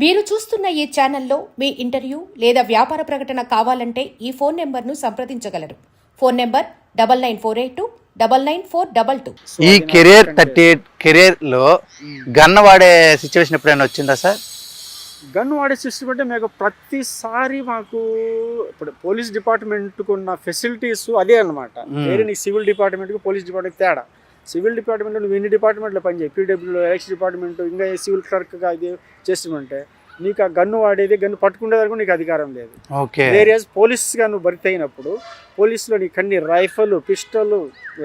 మీరు చూస్తున్న ఈ ఛానల్లో మీ ఇంటర్వ్యూ లేదా వ్యాపార ప్రకటన కావాలంటే ఈ ఫోన్ నెంబర్ను సంప్రదించగలరు. Phone number double nine four eight two double nine four double two. ఈ కెరియర్ థర్టీ ఎయిట్ కెరియర్లో గన్ వాడే సిచ్యువేషన్ ఎప్పుడైనా వచ్చిందా సార్? గన్ వాడే సిస్టమ్ అంటే మీకు ప్రతిసారి మాకు ఇప్పుడు పోలీస్ డిపార్ట్మెంట్కు ఉన్న ఫెసిలిటీస్ అదే అనమాట. వేరే నీ సివిల్ డిపార్ట్మెంట్కి పోలీస్ డిపార్ట్మెంట్ తేడా. సివిల్ డిపార్ట్మెంట్ నువ్వు ఎన్ని డిపార్ట్మెంట్లో పనిచేయి పీడబ్ల్యూ ఎలక్షన్ డిపార్ట్మెంట్ ఇంకా సివిల్ క్లర్క్గా ఇది చేస్తుంటే నీకు ఆ గన్ను వాడేది గన్ను పట్టుకునే వరకు నీకు అధికారం లేదు. ఓకే. వేరియస్ పోలీస్గా నువ్వు భర్తీ అయినప్పుడు పోలీసులో నీకు అన్ని రైఫల్ పిస్టల్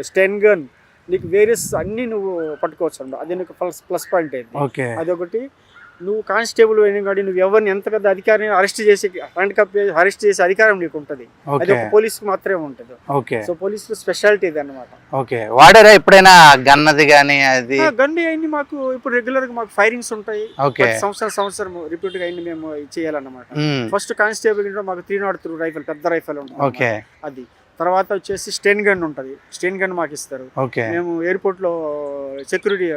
స్టెన్ గన్ నీకు వేరియస్ అన్నీ నువ్వు పట్టుకోవచ్చు అన్నమాట. అది నీకు ప్లస్ ప్లస్ పాయింట్ అయింది. అదొకటి. నువ్వు కానిస్టేబుల్ అయిన కాడి నువ్వు ఎవరిని ఎంత పెద్ద అధికారిని అరెస్ట్ చేసి హ్యాండ్ కప్ అరెస్ట్ చేసే అధికారం నీకు ఉంటుంది అది ఒక పోలీస్కి మాత్రమే ఉంటుంది. ఓకే. సో పోలీస్ స్పెషాలిటీ ఇది అనమాట ఓకే. వాడారా ఎప్పుడైనా గన్నది కానీ అది? గండి అయింది మాకు. ఇప్పుడు రెగ్యులర్గా మాకు ఫైరింగ్స్ ఉంటాయి. సంవత్సరం సంవత్సరం రిపీట్గా అయింది మేము చేయాలన్నమాట. ఫస్ట్ కానిస్టేబుల్ మాకు త్రీ నాట్ త్రూ రైఫల్ పెద్ద రైఫల్ ఉంటుంది ఓకే. అది. తర్వాత వచ్చేసి స్టెన్ గన్ ఉంటుంది. స్టెన్ గన్ మాకు ఇస్తారు. మేము ఎయిర్పోర్ట్లో సెక్యూరిటీ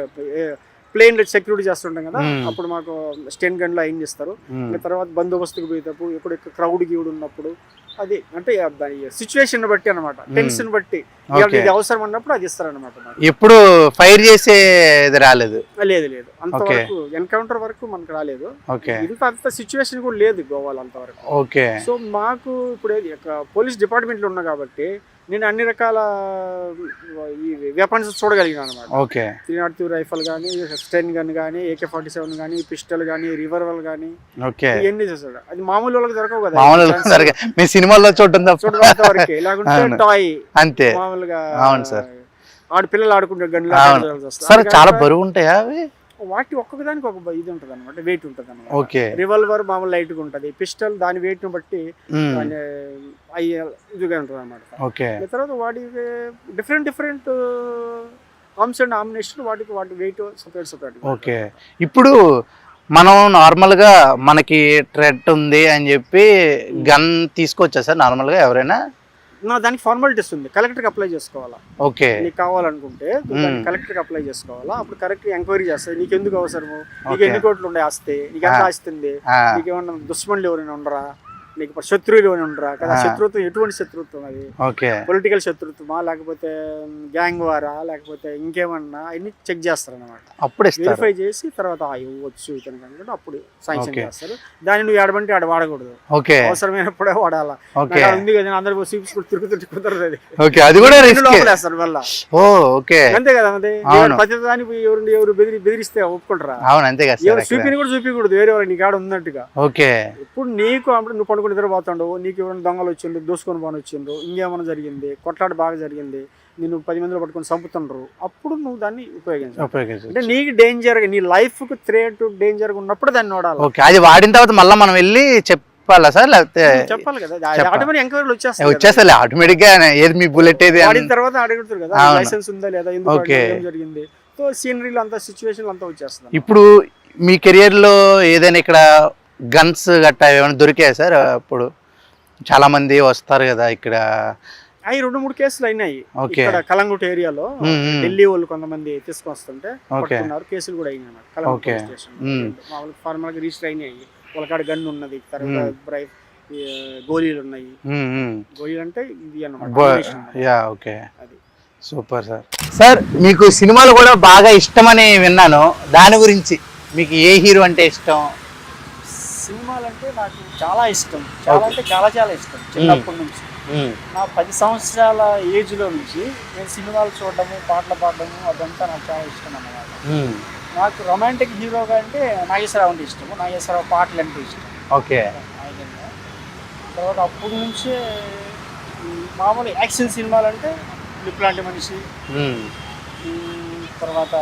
ప్లేన్ సెక్యూరిటీ చేస్తుంటాం కదా. అప్పుడు మాకు స్టెన్ గన్లో ఏం చేస్తారు. ఇంకా తర్వాత బందోబస్తుకు పోయేటప్పుడు ఎప్పుడు క్రౌడ్ గీవుడు ఉన్నప్పుడు అది అంటే దాని సిచ్యువేషన్ బట్టి అనమాట టెన్షన్ బట్టి. ఇది అవసరం అన్నప్పుడు అది ఇస్తారన్నమాట మాకు. ఎప్పుడు ఫైర్ చేసే రాలేదు. లేదు లేదు. అంతవరకు ఎన్కౌంటర్ వరకు మనకు రాలేదు. ఇంత అంత సిచ్యువేషన్ కూడా లేదు గోవాలో అంతవరకు ఓకే. సో మాకు ఇప్పుడు పోలీస్ డిపార్ట్మెంట్లో ఉన్నా కాబట్టి నేను అన్ని రకాల ఈ వెపన్స్ చూడగలిగాను అనమాట okay. Three naught three rifle కానీ స్టెన్ గన్ కానీ ఏకే ఫార్టీ సెవెన్ కానీ పిస్టల్ కానీ రివర్వల్ కానీ ఓకే. ఇవన్నీ చేస్తాడు అది మామూలు వాళ్ళకి దొరకవు కదా. మామూలు మీ సినిమాల్లో చూడటం చూడడంత వరకే. లేకుంటే. టాయ్ అంతే. మామూలుగా అవును సార్. ఆడ పిల్లలు ఆడుకుంటే గన్లు. సార్ చాలా బరువు ఉంటాయా అవి? వాటి ఒక్కొక్క దానికి ఒక ఇది ఉంటుంది అనమాట వెయిట్ ఉంటుంది అనమాట ఓకే. రివాల్వర్ మామూలు లైట్గా ఉంటుంది పిస్టల్ దాని weight ని బట్టి అయ్యే ఇదిగా ఉంటుంది అనమాట ఓకే తర్వాత వాటి different different arms and ammunition వాటికి వాటి వెయిట్ సపరేట్ సపరేట్ ఓకే. ఇప్పుడు మనం నార్మల్గా మనకి ట్రెడ్ ఉంది అని చెప్పి గన్ తీసుకోవచ్చా సార్? నార్మల్గా ఎవరైనా? నా దానికి ఫార్మాలిటీస్ ఉంది. కలెక్టర్కి అప్లై చేసుకోవాలా? ఓకే. నీకు కావాలనుకుంటే మ్మ్. కలెక్టర్కి అప్లై చేసుకోవాలా? అప్పుడు కరెక్ట్ ఎంక్వైరీ చేస్తుంది నీకు ఎందుకు అవసరము? నీకు. ఎన్ని కోట్లు ఉండే ఆస్తి? నీకు ఎంత ఆ. ఆస్తి ఉంది? ఆ, నీకు ఏమన్నా దుష్మన్లు ఎవరైనా ఉండరా? నీకు శత్రువులు ఎవరైనా ఉండరా? కదా. శత్రుత్వం ఎటువంటి శత్రుత్వం అది? ఓకే. పొలిటికల్ శత్రుత్వమా లేకపోతే గ్యాంగ్ వారా లేకపోతే ఇంకేమన్నా? అన్ని చెక్ చేస్తారు అనమాట అప్పుడు వెరిఫై చేసి తర్వాత ఇవ్వచ్చు ఇతనికి అనుకుంటే అప్పుడు శాంక్షన్. చేస్తారు. దాన్ని నువ్వు ఆడబంటే ఆడ వాడకూడదు. ఓకే. అవసరమైనప్పుడే వాడాలా. ఉంది కదా అందరు చూపించుకుంటూ తిరుగుతుంటే కుదరదు అది. ఓకే. అది కూడా రెండు రిస్క్ లోపలేస్తారు వల్ల ఓ ఓకే. అంతే కదా. ప్రతి దానికి ఎవరు ఎవరు బెదిరి బెదిరిస్తే ఒప్పుకుంటారా? అవును అంతే కదా ఎవరు చూపిని కూడా చూపించకూడదు వేరే వాళ్ళు నీకు ఆడ ఉన్నట్టుగా. ఓకే. ఇప్పుడు నీకు అప్పుడు నువ్వు పడుకుని నిద్రపోతాడు నీకు ఎవరైనా దొంగలు వచ్చిండ్రు దోసుకొని పోని వచ్చిండ్రు ఇంకేమైనా జరిగింది కొట్లాట బాగా జరిగింది నిన్ను పది మందిలో పట్టుకొని చంపుతుండ్రు అప్పుడు నువ్వు దాన్ని ఉపయోగించాలి. ఉపయోగించు అంటే నీకు డేంజర్ నీ లైఫ్కు థ్రెట్ డేంజర్ ఉన్నప్పుడు దాన్ని వాడాలి ఓకే అది వాడిన తర్వాత మళ్ళీ మనం వెళ్ళి చెప్పాలా సార్? లేకపోతే చెప్పాలి కదా చెప్పాలి. ఆటోమేటిక్ ఎంక్వైరీలు వచ్చేస్తాయి కదా. వచ్చేస్తా ఆటోమేటిక్గా ఏది మీ బుల్లెట్ ఏది వాడిన తర్వాత అడుగుతారు కదా. లైసెన్స్ ఉందా లేదా ఎందుకు జరిగింది. సో సీనరీలు అంతా సిచ్యువేషన్ అంతా వచ్చేస్తుంది ఇప్పుడు మీ కెరియర్లో ఏదైనా ఇక్కడ గన్స్ గట్టా ఏమైనా దొరికాయా సార్? అప్పుడు చాలా మంది వస్తారు కదా ఇక్కడ. అవి రెండు మూడు కేసులు అయినాయి. ఇక్కడ కలంగుట్ ఏరియాలో. ఢిల్లీ వాళ్ళు కొంతమంది తీసుకొస్తుంటే. పట్టుకున్నారు కేసులు కూడా అయినాయి. కలంగుట్ స్టేషన్. ఫార్మల్గా రిజిస్టర్ అయినాయి. వాళ్ళకాడ గన్ ఉన్నది తర్వాత గోళీలు ఉన్నాయి. గోళీలు అంటే ఇది అన్నమాట. Yeah okay. అది. Super sir. సార్ మీకు సినిమాలు కూడా బాగా ఇష్టమని విన్నాను. దాని గురించి మీకు ఏ హీరో అంటే ఇష్టం? సినిమాలు అంటే నాకు చాలా ఇష్టం. చాలా అంటే చాలా చాలా ఇష్టం చిన్నప్పటి నుంచి. నా పది సంవత్సరాల ఏజ్లో నుంచి నేను సినిమాలు చూడడము పాటలు పాడడము అదంతా నాకు చాలా ఇష్టం అన్నమాట. నాకు రొమాంటిక్ హీరోగా అంటే నాగేశ్వరరావు అంటే ఇష్టము నాగేశ్వరరావు పాటలు అంటే ఇష్టం. ఓకే. తర్వాత అప్పటి నుంచే మామూలు యాక్షన్ సినిమాలు అంటే లాంటి మనిషి తర్వాత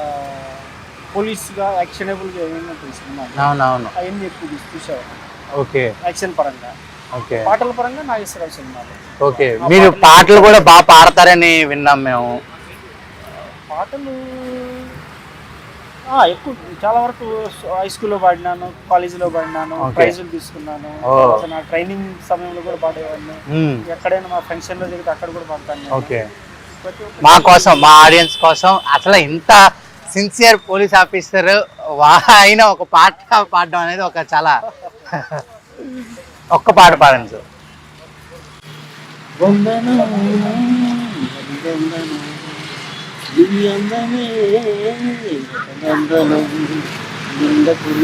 పోలీస్గా యాక్షనబుల్గా ఏమైనా సినిమా. అవునవును. అవన్నీ ఎక్కువ చూసి చూసేవాడు ఓకే. యాక్షన్ పరంగా. ఓకే. పాటల పరంగా నాగేశ్వరరావు సినిమాలు ఓకే. మీరు పాటలు కూడా బాగా పాడతారని విన్నాం మేము. పాటలు ఎక్కువ చాలా వరకు హై స్కూల్లో పాడినాను కాలేజీలో పాడినాను. ప్రైజులు తీసుకున్నాను. నా ట్రైనింగ్ సమయంలో కూడా పాడేవాడిని. ఎక్కడైనా మా ఫంక్షన్లో జరిగితే అక్కడ కూడా పాడతాను మా కోసం మా ఆడియన్స్ కోసం అసలు ఇంత సిన్సియర్ పోలీస్ ఆఫీసర్ వా ఆయన ఒక పాట పాడడం అనేది ఒక చాలా ఒక్క పాట పాడండి సార్. వందనం ఉండను దివి ఉండను వందనం ఉండను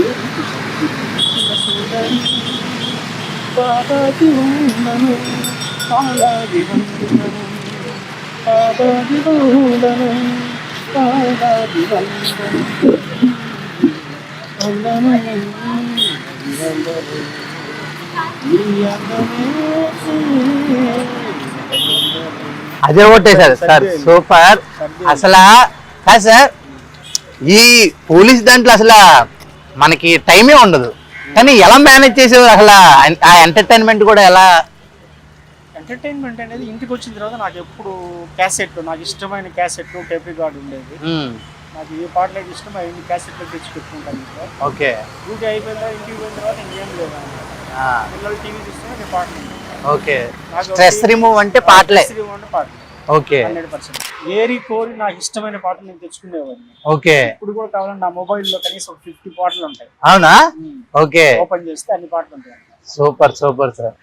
అదే ఒకటే సార్ సూపర్. అసలు కాదు సార్ ఈ పోలీస్ దాంట్లో అసలు మనకి టైమే ఉండదు. కానీ ఎలా మేనేజ్ చేసేవారు అసలు ఆ ఎంటర్టైన్మెంట్ కూడా ఎలా ఎంటర్టైన్మెంట్ అనేది ఇంటికి వచ్చిన తర్వాత నాకు ఎప్పుడు క్యాసెట్ నాకు ఇష్టమైన క్యాసెట్ టేప్ రికార్డ్ ఉండేది నాకు ఏ పాటలు అయితే ఇష్టం అవన్నీ క్యాసెట్లు తెచ్చి పెట్టుకుంటాను ఇంట్లో. ఓకే. డ్యూటీ అయిపోయిన తర్వాత ఇంటికి పోయిన తర్వాత ఇంకేం లేదు పిల్లలు టీవీ చూస్తే నేను పాటలు. ఓకే. స్ట్రెస్ రిమూవ్ అంటే పాటలే. remove అంటే పాటలు. ఓకే. Hundred percent. ఏరి కోరి నాకు ఇష్టమైన పాటలు నేను తెచ్చుకునేవాడిని. ఓకే. ఇప్పుడు కూడా కావాలంటే నా మొబైల్లో కనీసం ఫిఫ్టీ పాటలు ఉంటాయి. అవునా? ఓకే. ఓపెన్ చేస్తే అన్ని పాటలు ఉంటాయి. Super super sir.